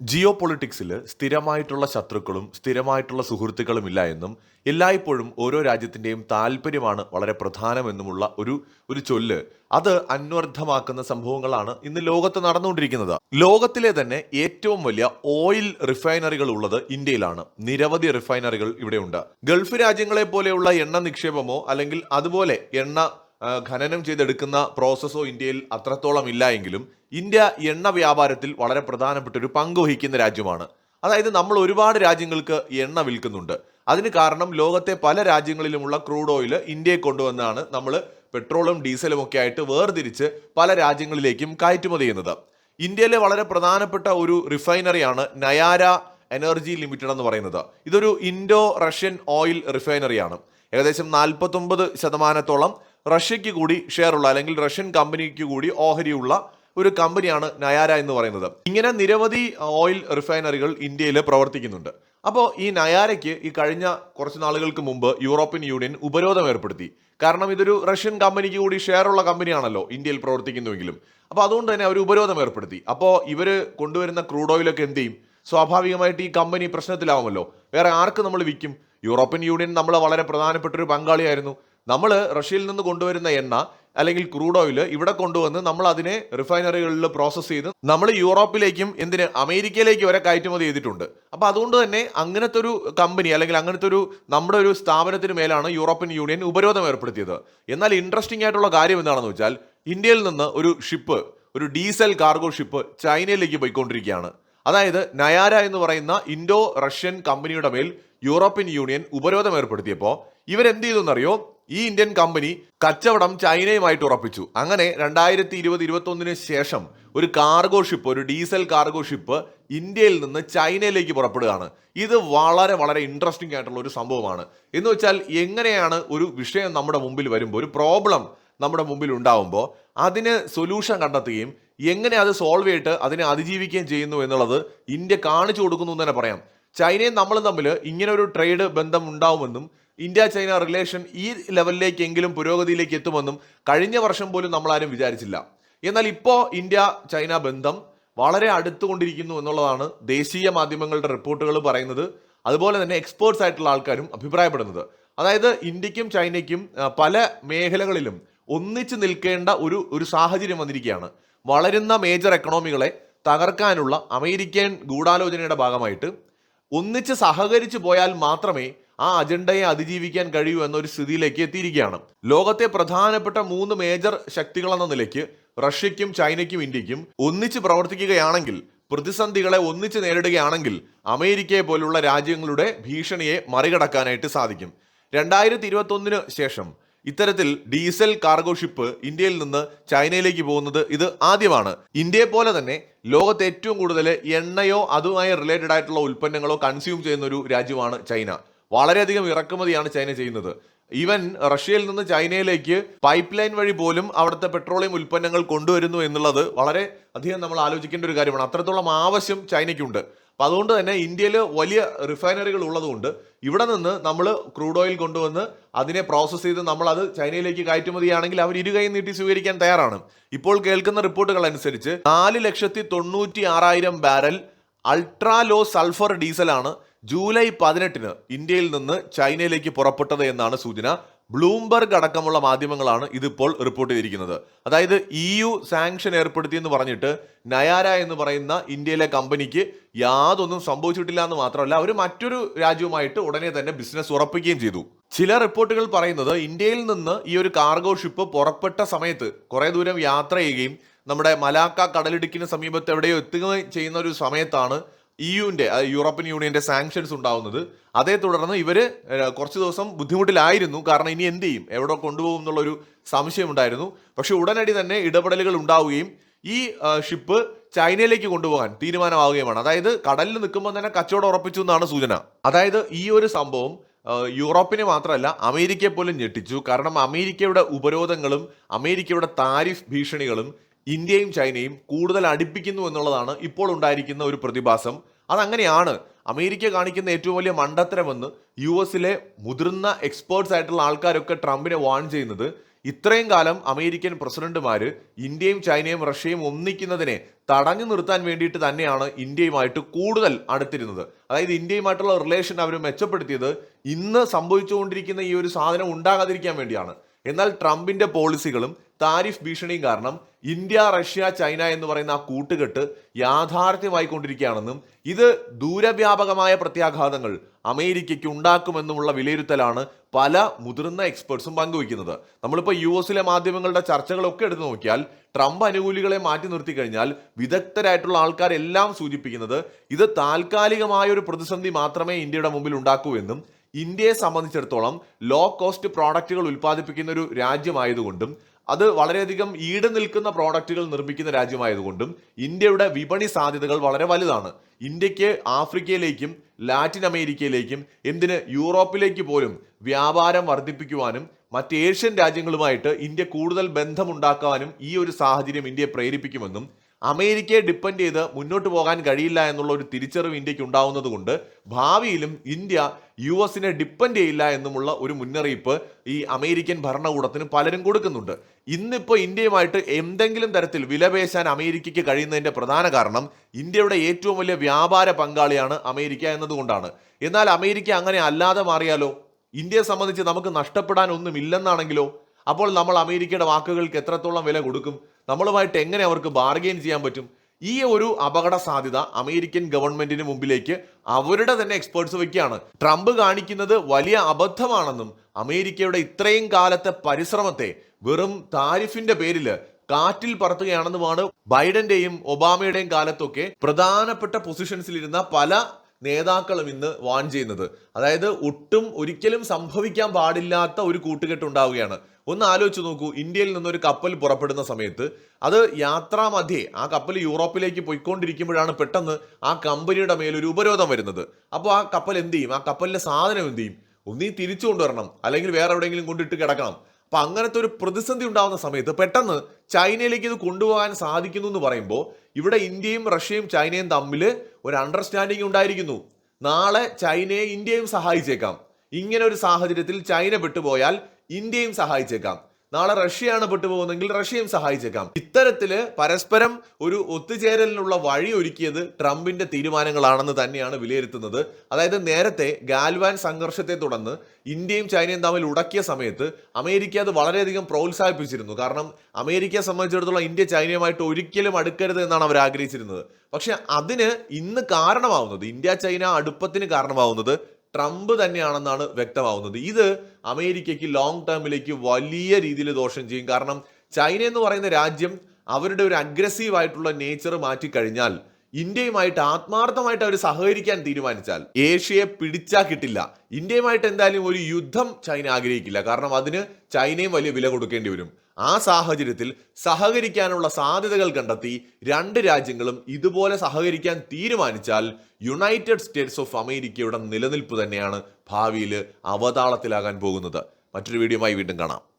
ജിയോ പൊളിറ്റിക്സിൽ സ്ഥിരമായിട്ടുള്ള ശത്രുക്കളും സ്ഥിരമായിട്ടുള്ള സുഹൃത്തുക്കളും ഇല്ല എന്നും എല്ലായ്പ്പോഴും ഓരോ രാജ്യത്തിന്റെയും താല്പര്യമാണ് വളരെ പ്രധാനമെന്നുമുള്ള ഒരു ഒരു ചൊല്ല്. അത് അന്വർത്ഥമാക്കുന്ന സംഭവങ്ങളാണ് ഇന്ന് ലോകത്ത് നടന്നുകൊണ്ടിരിക്കുന്നത്. ലോകത്തിലെ തന്നെ ഏറ്റവും വലിയ ഓയിൽ റിഫൈനറികൾ ഉള്ളത് ഇന്ത്യയിലാണ്. നിരവധി റിഫൈനറികൾ ഇവിടെയുണ്ട്. ഗൾഫ് രാജ്യങ്ങളെ പോലെയുള്ള എണ്ണ നിക്ഷേപമോ അല്ലെങ്കിൽ അതുപോലെ എണ്ണ ഖനനം ചെയ്തെടുക്കുന്ന പ്രോസസ്സോ ഇന്ത്യയിൽ അത്രത്തോളം ഇല്ല എങ്കിലും ഇന്ത്യ എണ്ണ വ്യാപാരത്തിൽ വളരെ പ്രധാനപ്പെട്ട ഒരു പങ്ക് വഹിക്കുന്ന രാജ്യമാണ്. അതായത് നമ്മൾ ഒരുപാട് രാജ്യങ്ങൾക്ക് എണ്ണ വിൽക്കുന്നുണ്ട്. അതിന് കാരണം ലോകത്തെ പല രാജ്യങ്ങളിലുമുള്ള ക്രൂഡ് ഓയിൽ ഇന്ത്യയെ കൊണ്ടുവന്നാണ് നമ്മൾ പെട്രോളും ഡീസലും ഒക്കെ ആയിട്ട് വേർതിരിച്ച് പല രാജ്യങ്ങളിലേക്കും കയറ്റുമതി ചെയ്യുന്നത്. ഇന്ത്യയിലെ വളരെ പ്രധാനപ്പെട്ട ഒരു റിഫൈനറിയാണ് നയാര എനർജി ലിമിറ്റഡ് എന്ന് പറയുന്നത്. ഇതൊരു ഇൻഡോ റഷ്യൻ ഓയിൽ റിഫൈനറിയാണ്. ഏകദേശം നാൽപ്പത്തൊമ്പത് ശതമാനത്തോളം റഷ്യയ്ക്ക് കൂടി ഷെയർ ഉള്ള അല്ലെങ്കിൽ റഷ്യൻ കമ്പനിക്ക് കൂടി ഓഹരിയുള്ള ഒരു കമ്പനിയാണ് നയാര എന്ന് പറയുന്നത്. ഇങ്ങനെ നിരവധി ഓയിൽ റിഫൈനറികൾ ഇന്ത്യയിൽ പ്രവർത്തിക്കുന്നുണ്ട്. അപ്പോൾ ഈ നയാരയ്ക്ക് ഈ കഴിഞ്ഞ കുറച്ച് നാളുകൾക്ക് മുമ്പ് യൂറോപ്യൻ യൂണിയൻ ഉപരോധം ഏർപ്പെടുത്തി. കാരണം ഇതൊരു റഷ്യൻ കമ്പനിക്ക് കൂടി ഷെയർ ഉള്ള കമ്പനിയാണല്ലോ ഇന്ത്യയിൽ പ്രവർത്തിക്കുന്നുവെങ്കിലും. അപ്പോൾ അതുകൊണ്ട് തന്നെ അവർ ഉപരോധം ഏർപ്പെടുത്തി. അപ്പോൾ ഇവർ കൊണ്ടുവരുന്ന ക്രൂഡ് ഓയിലൊക്കെ എന്ത് ചെയ്യും? സ്വാഭാവികമായിട്ട് ഈ കമ്പനി പ്രശ്നത്തിലാവുമല്ലോ. വേറെ ആർക്ക് നമ്മൾ വിൽക്കും? യൂറോപ്യൻ യൂണിയൻ നമ്മളെ വളരെ പ്രധാനപ്പെട്ട ഒരു പങ്കാളിയായിരുന്നു. നമ്മൾ റഷ്യയിൽ നിന്ന് കൊണ്ടുവരുന്ന എണ്ണ അല്ലെങ്കിൽ ക്രൂഡ് ഓയിൽ ഇവിടെ കൊണ്ടുവന്ന് നമ്മൾ അതിനെ റിഫൈനറികളിൽ പ്രോസസ്സ് ചെയ്ത് നമ്മൾ യൂറോപ്പിലേക്കും എന്തിന് അമേരിക്കയിലേക്ക് വരെ കയറ്റുമതി ചെയ്തിട്ടുണ്ട്. അപ്പോൾ അതുകൊണ്ട് തന്നെ അങ്ങനത്തെ ഒരു കമ്പനി അല്ലെങ്കിൽ അങ്ങനത്തെ ഒരു നമ്മുടെ ഒരു സ്ഥാപനത്തിന് മേലാണ് യൂറോപ്യൻ യൂണിയൻ ഉപരോധം ഏർപ്പെടുത്തിയത്. എന്നാൽ ഇൻട്രസ്റ്റിംഗ് ആയിട്ടുള്ള കാര്യം എന്താണെന്ന് വെച്ചാൽ ഇന്ത്യയിൽ നിന്ന് ഒരു ഷിപ്പ് ഒരു ഡീസൽ കാർഗോ ഷിപ്പ് ചൈനയിലേക്ക് പോയിക്കൊണ്ടിരിക്കുകയാണ്. അതായത് നയാര എന്ന് പറയുന്ന ഇൻഡോ റഷ്യൻ കമ്പനിയുടെ മേൽ യൂറോപ്യൻ യൂണിയൻ ഉപരോധം ഏർപ്പെടുത്തിയപ്പോൾ ഇവരെന്ത് ചെയ്തു എന്നറിയോ ഈ ഇന്ത്യൻ കമ്പനി കച്ചവടം ചൈനയുമായിട്ട് ഉറപ്പിച്ചു. അങ്ങനെ രണ്ടായിരത്തി ഇരുപത് ഇരുപത്തി ഒന്നിന് ശേഷം ഒരു കാർഗോ ഷിപ്പ് ഒരു ഡീസൽ കാർഗോ ഷിപ്പ് ഇന്ത്യയിൽ നിന്ന് ചൈനയിലേക്ക് പുറപ്പെടുകയാണ്. ഇത് വളരെ വളരെ ഇൻട്രസ്റ്റിംഗ് ആയിട്ടുള്ള ഒരു സംഭവമാണ്. എന്ന് വെച്ചാൽ എങ്ങനെയാണ് ഒരു വിഷയം നമ്മുടെ മുമ്പിൽ വരുമ്പോൾ ഒരു പ്രോബ്ലം നമ്മുടെ മുമ്പിൽ ഉണ്ടാവുമ്പോൾ അതിന് സൊല്യൂഷൻ കണ്ടെത്തുകയും എങ്ങനെ അത് സോൾവ് ചെയ്തിട്ട് അതിനെ അതിജീവിക്കുകയും ചെയ്യുന്നു എന്നുള്ളത് ഇന്ത്യ കാണിച്ചു കൊടുക്കുന്നു എന്ന് തന്നെ പറയാം. ചൈനയും നമ്മളും തമ്മിൽ ഇങ്ങനെ ഒരു ട്രേഡ് ബന്ധം ഉണ്ടാവുമെന്നും ഇന്ത്യ ചൈന റിലേഷൻ ഈ ലെവലിലേക്കെങ്കിലും പുരോഗതിയിലേക്ക് എത്തുമെന്നും കഴിഞ്ഞ വർഷം പോലും നമ്മൾ ആരും വിചാരിച്ചില്ല. എന്നാൽ ഇപ്പോൾ ഇന്ത്യ ചൈന ബന്ധം വളരെ അടുത്തുകൊണ്ടിരിക്കുന്നു എന്നുള്ളതാണ് ദേശീയ മാധ്യമങ്ങളുടെ റിപ്പോർട്ടുകൾ പറയുന്നത്. അതുപോലെ തന്നെ എക്സ്പേർട്സ് ആയിട്ടുള്ള ആൾക്കാരും അഭിപ്രായപ്പെടുന്നത്. അതായത് ഇന്ത്യക്കും ചൈനയ്ക്കും പല മേഖലകളിലും ഒന്നിച്ച് നിൽക്കേണ്ട ഒരു ഒരു സാഹചര്യം വന്നിരിക്കുകയാണ്. വളരുന്ന മേജർ എക്കണോമികളെ തകർക്കാനുള്ള അമേരിക്കൻ ഗൂഢാലോചനയുടെ ഭാഗമായിട്ട് ഒന്നിച്ച് സഹകരിച്ചു പോയാൽ മാത്രമേ ആ അജണ്ടയെ അതിജീവിക്കാൻ കഴിയൂ എന്നൊരു സ്ഥിതിയിലേക്ക് എത്തിയിരിക്കുകയാണ്. ലോകത്തെ പ്രധാനപ്പെട്ട മൂന്ന് മേജർ ശക്തികളെന്ന നിലയ്ക്ക് റഷ്യയ്ക്കും ചൈനയ്ക്കും ഇന്ത്യക്കും ഒന്നിച്ച് പ്രവർത്തിക്കുകയാണെങ്കിൽ പ്രതിസന്ധികളെ ഒന്നിച്ച് നേരിടുകയാണെങ്കിൽ അമേരിക്കയെ പോലുള്ള രാജ്യങ്ങളുടെ ഭീഷണിയെ മറികടക്കാനായിട്ട് സാധിക്കും. രണ്ടായിരത്തി ഇരുപത്തൊന്നിന് ശേഷം ഇത്തരത്തിൽ ഡീസൽ കാർഗോ ഷിപ്പ് ഇന്ത്യയിൽ നിന്ന് ചൈനയിലേക്ക് പോകുന്നത് ഇത് ആദ്യമാണ്. ഇന്ത്യയെ പോലെ തന്നെ ലോകത്ത് ഏറ്റവും കൂടുതൽ എണ്ണയോ അതുമായി റിലേറ്റഡ് ആയിട്ടുള്ള ഉൽപ്പന്നങ്ങളോ കൺസ്യൂം ചെയ്യുന്ന ഒരു രാജ്യമാണ് ചൈന. വളരെയധികം ഇറക്കുമതിയാണ് ചൈന ചെയ്യുന്നത്. ഈവൻ റഷ്യയിൽ നിന്ന് ചൈനയിലേക്ക് പൈപ്പ് ലൈൻ വഴി പോലും അവിടുത്തെ പെട്രോളിയം ഉൽപ്പന്നങ്ങൾ കൊണ്ടുവരുന്നു എന്നുള്ളത് വളരെ അധികം നമ്മൾ ആലോചിക്കേണ്ട ഒരു കാര്യമാണ്. അത്രത്തോളം ആവശ്യം ചൈനയ്ക്കുണ്ട്. അപ്പം അതുകൊണ്ട് തന്നെ ഇന്ത്യയിൽ വലിയ റിഫൈനറികൾ ഉള്ളതുകൊണ്ട് ഇവിടെ നിന്ന് നമ്മൾ ക്രൂഡ് ഓയിൽ കൊണ്ടുവന്ന് അതിനെ പ്രോസസ്സ് ചെയ്ത് നമ്മൾ അത് ചൈനയിലേക്ക് കയറ്റുമതിയാണെങ്കിൽ അവർ ഇരു ഇരുകൈ നീട്ടി സ്വീകരിക്കാൻ തയ്യാറാണ്. ഇപ്പോൾ കേൾക്കുന്ന റിപ്പോർട്ടുകൾ അനുസരിച്ച് നാല് ലക്ഷത്തി തൊണ്ണൂറ്റി ആറായിരം ബാരൽ അൾട്രാ ലോ സൾഫർ ഡീസലാണ് ജൂലൈ പതിനെട്ടിന് ഇന്ത്യയിൽ നിന്ന് ചൈനയിലേക്ക് പുറപ്പെട്ടത് എന്നാണ് സൂചന. ബ്ലൂംബർഗ് അടക്കമുള്ള മാധ്യമങ്ങളാണ് ഇതിപ്പോൾ റിപ്പോർട്ട് ചെയ്തിരിക്കുന്നത്. അതായത് ഇ യു സാങ്ഷൻ ഏർപ്പെടുത്തി എന്ന് പറഞ്ഞിട്ട് നയാര എന്ന് പറയുന്ന ഇന്ത്യയിലെ കമ്പനിക്ക് യാതൊന്നും സംഭവിച്ചിട്ടില്ല എന്ന് മാത്രമല്ല അവർ മറ്റൊരു രാജ്യവുമായിട്ട് ഉടനെ തന്നെ ബിസിനസ് ഉറപ്പിക്കുകയും ചെയ്തു. ചില റിപ്പോർട്ടുകൾ പറയുന്നത് ഇന്ത്യയിൽ നിന്ന് ഈ ഒരു കാർഗോ ഷിപ്പ് പുറപ്പെട്ട സമയത്ത് കുറേ ദൂരം യാത്ര ചെയ്യുകയും നമ്മുടെ മലാക്ക കടലിടുക്കിന് സമീപത്ത് എവിടെയോ എത്തുകയും ചെയ്യുന്ന ഒരു സമയത്താണ് ഇ അതായത് യൂറോപ്യൻ യൂണിയന്റെ സാങ്ഷൻസ് ഉണ്ടാവുന്നത്. അതേ തുടർന്ന് ഇവർ കുറച്ച് ദിവസം ബുദ്ധിമുട്ടിലായിരുന്നു. കാരണം ഇനി എന്ത് ചെയ്യും? എവിടെ കൊണ്ടുപോകും എന്നുള്ളൊരു സംശയം ഉണ്ടായിരുന്നു. പക്ഷെ ഉടനടി തന്നെ ഇടപെടലുകൾ ഉണ്ടാവുകയും ഈ ഷിപ്പ് ചൈനയിലേക്ക് കൊണ്ടുപോകാൻ തീരുമാനമാവുകയുമാണ്. അതായത് കടലിൽ നിൽക്കുമ്പോൾ തന്നെ കച്ചവടം ഉറപ്പിച്ചു എന്നാണ് സൂചന. അതായത് ഈ ഒരു സംഭവം യൂറോപ്പിനെ മാത്രമല്ല അമേരിക്കയെ പോലും ഞെട്ടിച്ചു. കാരണം അമേരിക്കയുടെ ഉപരോധങ്ങളും അമേരിക്കയുടെ താരിഫ് ഭീഷണികളും ഇന്ത്യയും ചൈനയും കൂടുതൽ അടുപ്പിക്കുന്നു എന്നുള്ളതാണ് ഇപ്പോൾ ഉണ്ടായിരിക്കുന്ന ഒരു പ്രതിഭാസം. അതങ്ങനെയാണ് അമേരിക്ക കാണിക്കുന്ന ഏറ്റവും വലിയ മണ്ടത്തരമെന്ന് യു എസിലെ മുതിർന്ന എക്സ്പേർട്സ് ആയിട്ടുള്ള ആൾക്കാരൊക്കെ ട്രംപിനെ വാൺ ചെയ്യുന്നത് ഇത്രയും കാലം അമേരിക്കൻ പ്രസിഡന്റുമാർ ഇന്ത്യയും ചൈനയും റഷ്യയും ഒന്നിക്കുന്നതിനെ തടഞ്ഞു നിർത്താൻ വേണ്ടിയിട്ട് തന്നെയാണ് ഇന്ത്യയുമായിട്ട് കൂടുതൽ അടുത്തിരുന്നത്. അതായത് ഇന്ത്യയുമായിട്ടുള്ള റിലേഷൻ അവർ മെച്ചപ്പെടുത്തിയത് ഇന്ന് സംഭവിച്ചുകൊണ്ടിരിക്കുന്ന ഈ ഒരു സാധനം ഉണ്ടാകാതിരിക്കാൻ വേണ്ടിയാണ്. എന്നാൽ ട്രംപിന്റെ പോളിസികളും താരിഫ് ഭീഷണിയും കാരണം ഇന്ത്യ റഷ്യ ചൈന എന്ന് പറയുന്ന ആ കൂട്ടുകെട്ട് യാഥാർത്ഥ്യമായി കൊണ്ടിരിക്കുകയാണെന്നും ഇത് ദൂരവ്യാപകമായ പ്രത്യാഘാതങ്ങൾ അമേരിക്കയ്ക്ക് ഉണ്ടാക്കുമെന്നുമുള്ള വിലയിരുത്തലാണ് പല മുതിർന്ന എക്സ്പേർട്സും പങ്കുവയ്ക്കുന്നത്. നമ്മളിപ്പോൾ യു എസിലെ മാധ്യമങ്ങളുടെ ചർച്ചകളൊക്കെ എടുത്തു നോക്കിയാൽ ട്രംപ് അനുകൂലികളെ മാറ്റി നിർത്തി കഴിഞ്ഞാൽ വിദഗ്ധരായിട്ടുള്ള ആൾക്കാരെല്ലാം സൂചിപ്പിക്കുന്നത് ഇത് താൽക്കാലികമായ ഒരു പ്രതിസന്ധി മാത്രമേ ഇന്ത്യയുടെ മുമ്പിൽ ഉണ്ടാക്കൂ എന്നും ഇന്ത്യയെ സംബന്ധിച്ചിടത്തോളം ലോ കോസ്റ്റ് പ്രോഡക്റ്റുകൾ ഉൽപ്പാദിപ്പിക്കുന്ന ഒരു രാജ്യമായതുകൊണ്ടും അത് വളരെയധികം ഈട് നിൽക്കുന്ന പ്രോഡക്റ്റുകൾ നിർമ്മിക്കുന്ന രാജ്യമായതുകൊണ്ടും ഇന്ത്യയുടെ വിപണി സാധ്യതകൾ വളരെ വലുതാണ്. ഇന്ത്യയ്ക്ക് ആഫ്രിക്കയിലേക്കും ലാറ്റിൻ അമേരിക്കയിലേക്കും എന്തിന് യൂറോപ്പിലേക്ക് പോലും വ്യാപാരം വർദ്ധിപ്പിക്കുവാനും മറ്റ് ഏഷ്യൻ രാജ്യങ്ങളുമായിട്ട് ഇന്ത്യ കൂടുതൽ ബന്ധമുണ്ടാക്കാനും ഈ ഒരു സാഹചര്യം ഇന്ത്യയെ പ്രേരിപ്പിക്കുമെന്നും അമേരിക്കയെ ഡിപ്പെൻഡ് ചെയ്ത് മുന്നോട്ട് പോകാൻ കഴിയില്ല എന്നുള്ള ഒരു തിരിച്ചറിവ് ഇന്ത്യയ്ക്ക് ഉണ്ടാവുന്നത് കൊണ്ട് ഭാവിയിലും ഇന്ത്യ യു എസിനെ ഡിപ്പെൻഡ് ചെയ്യില്ല എന്നുമുള്ള ഒരു മുന്നറിയിപ്പ് ഈ അമേരിക്കൻ ഭരണകൂടത്തിന് പലരും കൊടുക്കുന്നുണ്ട്. ഇന്നിപ്പോൾ ഇന്ത്യയുമായിട്ട് എന്തെങ്കിലും തരത്തിൽ വിലപേശാൻ അമേരിക്കയ്ക്ക് കഴിയുന്നതിന്റെ പ്രധാന കാരണം ഇന്ത്യയുടെ ഏറ്റവും വലിയ വ്യാപാര പങ്കാളിയാണ് അമേരിക്ക എന്നതുകൊണ്ടാണ്. എന്നാൽ അമേരിക്ക അങ്ങനെ അല്ലാതെ മാറിയാലോ? ഇന്ത്യയെ സംബന്ധിച്ച് നമുക്ക് നഷ്ടപ്പെടാൻ ഒന്നുമില്ലെന്നാണെങ്കിലോ? അപ്പോൾ നമ്മൾ അമേരിക്കയുടെ വാക്കുകൾക്ക് എത്രത്തോളം വില കൊടുക്കും? നമ്മളുമായിട്ട് എങ്ങനെ അവർക്ക് ബാർഗെയിൻ ചെയ്യാൻ പറ്റും? ഈ ഒരു അപകട സാധ്യത അമേരിക്കൻ ഗവൺമെന്റിന് മുമ്പിലേക്ക് അവരുടെ തന്നെ എക്സ്പേർട്സ് വയ്ക്കുകയാണ്. ട്രംപ് കാണിക്കുന്നത് വലിയ അബദ്ധമാണെന്നും അമേരിക്കയുടെ ഇത്രയും കാലത്തെ പരിശ്രമത്തെ വെറും താരിഫിന്റെ പേരിൽ കാറ്റിൽ പറത്തുകയാണെന്നുമാണ് ബൈഡന്റെയും ഒബാമയുടെയും കാലത്തൊക്കെ പ്രധാനപ്പെട്ട പൊസിഷൻസിലിരുന്ന പല നേതാക്കളും ഇന്ന് വാൺ ചെയ്യുന്നത്. അതായത് ഒട്ടും ഒരിക്കലും സംഭവിക്കാൻ പാടില്ലാത്ത ഒരു കൂട്ടുകെട്ട് ഉണ്ടാവുകയാണ് ഒന്ന് ആലോചിച്ച് നോക്കൂ ഇന്ത്യയിൽ നിന്നൊരു കപ്പൽ പുറപ്പെടുന്ന സമയത്ത് അത് യാത്രാമധ്യേ ആ കപ്പൽ യൂറോപ്പിലേക്ക് പോയിക്കൊണ്ടിരിക്കുമ്പോഴാണ് പെട്ടെന്ന് ആ കമ്പനിയുടെ മേലൊരു ഉപരോധം വരുന്നത്. അപ്പോൾ ആ കപ്പൽ എന്ത് ചെയ്യും? ആ കപ്പലിലെ സാധനം എന്ത് ചെയ്യും? ഒന്നീ തിരിച്ചു കൊണ്ടുവരണം. അല്ലെങ്കിൽ വേറെ എവിടെയെങ്കിലും കൊണ്ടിട്ട് കിടക്കണം. അപ്പൊ അങ്ങനത്തെ ഒരു പ്രതിസന്ധി ഉണ്ടാകുന്ന സമയത്ത് പെട്ടെന്ന് ചൈനയിലേക്ക് ഇത് കൊണ്ടുപോകാൻ സാധിക്കുന്നു എന്ന് പറയുമ്പോൾ ഇവിടെ ഇന്ത്യയും റഷ്യയും ചൈനയും തമ്മിൽ ഒരു അണ്ടർസ്റ്റാൻഡിംഗ് ഉണ്ടായിരിക്കുന്നു. നാളെ ചൈനയെ ഇന്ത്യയും സഹായിച്ചേക്കാം. ഇങ്ങനെ ഒരു സാഹചര്യത്തിൽ ചൈന പെട്ടുപോയാൽ ഇന്ത്യയും സഹായിച്ചേക്കാം. നാളെ റഷ്യയാണ് പെട്ടുപോകുന്നെങ്കിൽ റഷ്യയും സഹായിച്ചേക്കാം. ഇത്തരത്തിൽ പരസ്പരം ഒരു ഒത്തുചേരലിനുള്ള വഴി ഒരുക്കിയത് ട്രംപിന്റെ തീരുമാനങ്ങളാണെന്ന് തന്നെയാണ് വിലയിരുത്തുന്നത്. അതായത് നേരത്തെ ഗാൽവാൻ സംഘർഷത്തെ തുടർന്ന് ഇന്ത്യയും ചൈനയും തമ്മിൽ ഉടക്കിയ സമയത്ത് അമേരിക്ക അത് വളരെയധികം പ്രോത്സാഹിപ്പിച്ചിരുന്നു. കാരണം അമേരിക്കയെ സംബന്ധിച്ചിടത്തോളം ഇന്ത്യ ചൈനയുമായിട്ട് ഒരിക്കലും അടുക്കരുത് എന്നാണ് അവർ ആഗ്രഹിച്ചിരുന്നത്. പക്ഷെ അതിന് ഇന്ന് കാരണമാവുന്നത് ഇന്ത്യ ചൈന അടുപ്പത്തിന് കാരണമാവുന്നത് ട്രംപ് തന്നെയാണെന്നാണ് വ്യക്തമാവുന്നത്. ഇത് അമേരിക്കയ്ക്ക് ലോങ് ടേമിലേക്ക് വലിയ രീതിയിൽ ദോഷം ചെയ്യും. കാരണം ചൈന എന്ന് പറയുന്ന രാജ്യം അവരുടെ ഒരു അഗ്രസീവ് ആയിട്ടുള്ള നേച്ചർ മാറ്റിക്കഴിഞ്ഞാൽ ഇന്ത്യയുമായിട്ട് ആത്മാർത്ഥമായിട്ട് അവർ സഹകരിക്കാൻ തീരുമാനിച്ചാൽ ഏഷ്യയെ പിടിച്ചാ കിട്ടില്ല. ഇന്ത്യയുമായിട്ട് എന്തായാലും ഒരു യുദ്ധം ചൈന ആഗ്രഹിക്കില്ല. കാരണം അതിന് ചൈനയും വലിയ വില കൊടുക്കേണ്ടി വരും. ആ സാഹചര്യത്തിൽ സഹകരിക്കാനുള്ള സാധ്യതകൾ കണ്ടെത്തി രണ്ട് രാജ്യങ്ങളും ഇതുപോലെ സഹകരിക്കാൻ തീരുമാനിച്ചാൽ യുണൈറ്റഡ് സ്റ്റേറ്റ്സ് ഓഫ് അമേരിക്കയുടെ നിലനിൽപ്പ് തന്നെയാണ് ഭാവിയിൽ അവതാളത്തിലാകാൻ പോകുന്നത്. മറ്റൊരു വീഡിയോയുമായി വീണ്ടും കാണാം.